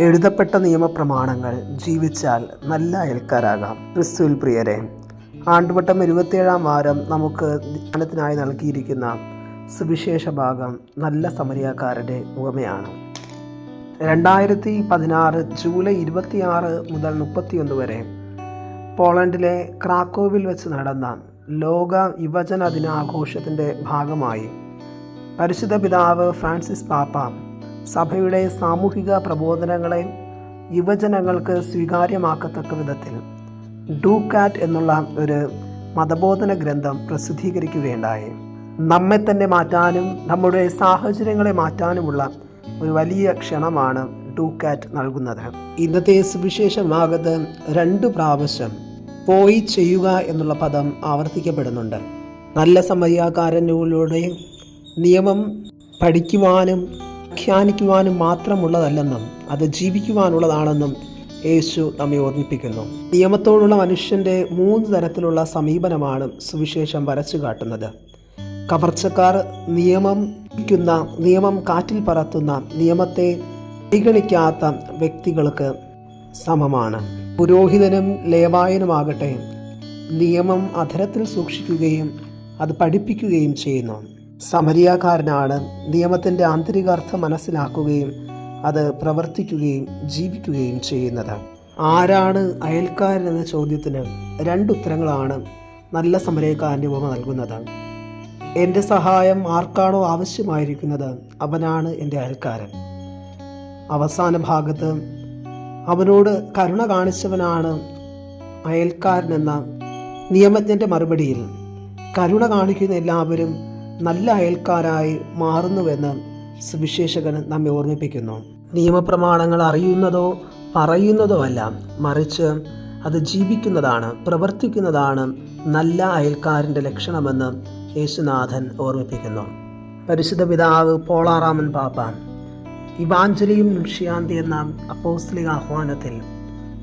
എഴുതപ്പെട്ട നിയമപ്രമാണങ്ങൾ ജീവിച്ചാൽ നല്ല അയൽക്കാരാകാം. ക്രിസ്തുവിൽ പ്രിയരെ ആണ്ടുവട്ടം ഇരുപത്തിയേഴാം വാരം നമുക്ക് ധ്യാനത്തിനായി നൽകിയിരിക്കുന്ന സുവിശേഷ ഭാഗം നല്ല സമരിയാക്കാരുടെ ഉപമയാണ് രണ്ടായിരത്തി പതിനാറ് ജൂലൈ ഇരുപത്തിയാറ് മുതൽ മുപ്പത്തിയൊന്ന് വരെ പോളണ്ടിലെ ക്രാക്കോവിൽ വെച്ച് നടന്ന ലോക യുവജന ദിനാഘോഷത്തിന്റെ ഭാഗമായി പരിശുദ്ധ പിതാവ് ഫ്രാൻസിസ് പാപ്പ സഭയുടെ സാമൂഹിക പ്രബോധനങ്ങളെ യുവജനങ്ങൾക്ക് സ്വീകാര്യമാക്കത്തക്ക വിധത്തിൽ ഡൂ കാറ്റ് എന്നുള്ള ഒരു മതബോധന ഗ്രന്ഥം പ്രസിദ്ധീകരിക്കുകയുണ്ടായി. നമ്മെ തന്നെ മാറ്റാനും നമ്മുടെ സാഹചര്യങ്ങളെ മാറ്റാനുമുള്ള ഒരു വലിയ ക്ഷണമാണ് ഡൂ കാറ്റ് നൽകുന്നത്. ഇന്നത്തെ സുവിശേഷ ഭാഗത്ത് രണ്ട് പ്രാവശ്യം പോയി ചെയ്യുക എന്നുള്ള പദം ആവർത്തിക്കപ്പെടുന്നുണ്ട്. നല്ല സമയക്കാരനിലൂടെ നിയമം പഠിക്കുവാനും വ്യാഖ്യാനിക്കുവാനും മാത്രമുള്ളതല്ലെന്നും അത് ജീവിക്കുവാനുള്ളതാണെന്നും യേശു നമ്മെ ഓർമ്മിപ്പിക്കുന്നു. നിയമത്തോടുള്ള മനുഷ്യന്റെ മൂന്ന് തരത്തിലുള്ള സമീപനമാണ് സുവിശേഷം വരച്ചു കാട്ടുന്നത്. കവർച്ചക്കാർ നിയമം നിയമം കാറ്റിൽ പറത്തുന്ന നിയമത്തെ പരിഗണിക്കാത്ത വ്യക്തികൾക്ക് സമമാണ്. പുരോഹിതനും ലേവായനുമാകട്ടെ നിയമം അധരത്തിൽ സൂക്ഷിക്കുകയും അത് പഠിപ്പിക്കുകയും ചെയ്യുന്നു. സമരിയാക്കാരനാണ് നിയമത്തിന്റെ ആന്തരികാർത്ഥം മനസ്സിലാക്കുകയും അത് പ്രവർത്തിക്കുകയും ജീവിക്കുകയും ചെയ്യുന്നത്. ആരാണ് അയൽക്കാരൻ എന്ന ചോദ്യത്തിന് രണ്ടുത്തരങ്ങളാണ് നല്ല സമരക്കാരന്റെ ഉപമ നൽകുന്നത്. എന്റെ സഹായം ആർക്കാണോ ആവശ്യമായിരിക്കുന്നത് അവനാണ് എന്റെ അയൽക്കാരൻ. അവസാന ഭാഗത്ത് അവനോട് കരുണ കാണിച്ചവനാണ് അയൽക്കാരനെന്ന നിയമജ്ഞന്റെ മറുപടിയിൽ കരുണ കാണിക്കുന്ന എല്ലാവരും നല്ല അയൽക്കാരായി മാറുന്നുവെന്ന് സുവിശേഷകൻ നമ്മെ ഓർമ്മിപ്പിക്കുന്നു. നിയമപ്രമാണങ്ങൾ അറിയുന്നതോ പറയുന്നതോ അല്ല മറിച്ച് അത് ജീവിക്കുന്നതാണ് പ്രവർത്തിക്കുന്നതാണ് നല്ല അയൽക്കാരന്റെ ലക്ഷണമെന്ന് യേശുനാഥൻ ഓർമ്മിപ്പിക്കുന്നു. പരിശുദ്ധ പിതാവ് പോളാറാമൻ പാപ്പ ഇവാഞ്ചലിയും ഋഷ്യാന്തി എന്ന അപ്പോസ്ലിക ആഹ്വാനത്തിൽ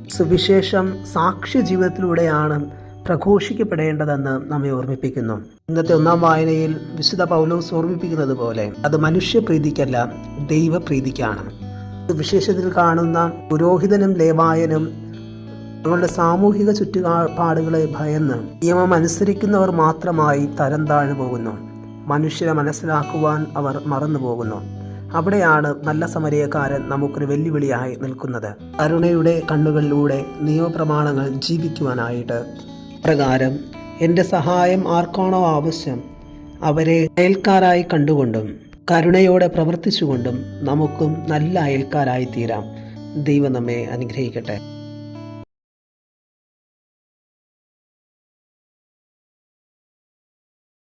സുവിശേഷം സാക്ഷ്യ ജീവിതത്തിലൂടെയാണ് പ്രഘോഷിക്കപ്പെടേണ്ടതെന്ന് നമ്മെ ഓർമ്മിപ്പിക്കുന്നു. ഇന്നത്തെ ഒന്നാം വായനയിൽ വിശുദ്ധ പൗലോസ് ഓർമ്മിപ്പിക്കുന്നത് പോലെ അത് മനുഷ്യപ്രീതിക്കല്ല ദൈവപ്രീതിക്കാണ്. വിശേഷത്തിൽ കാണുന്ന പുരോഹിതനും ലേവായനും തങ്ങളുടെ സാമൂഹിക ചുറ്റുപാടുകളെ ഭയന്ന് നിയമം അനുസരിക്കുന്നവർ മാത്രമായി തരം താഴ്ന്നു പോകുന്നു. മനുഷ്യരെ മനസ്സിലാക്കുവാൻ അവർ മറന്നു പോകുന്നു. അവിടെയാണ് നല്ല സമരയക്കാരൻ നമുക്കൊരു വെല്ലുവിളിയായി നിൽക്കുന്നത്. അരുണയുടെ കണ്ണുകളിലൂടെ നിയമപ്രമാണങ്ങൾ ജീവിക്കുവാനായിട്ട് പ്രകാരം എന്റെ സഹായം ആർക്കാണോ ആവശ്യം അവരെ അയൽക്കാരായി കണ്ടുകൊണ്ടും കരുണയോടെ പ്രവർത്തിച്ചുകൊണ്ടും നമുക്കും നല്ല അയൽക്കാരായി തീരാം ദൈവം നമ്മെ അനുഗ്രഹിക്കട്ടെ.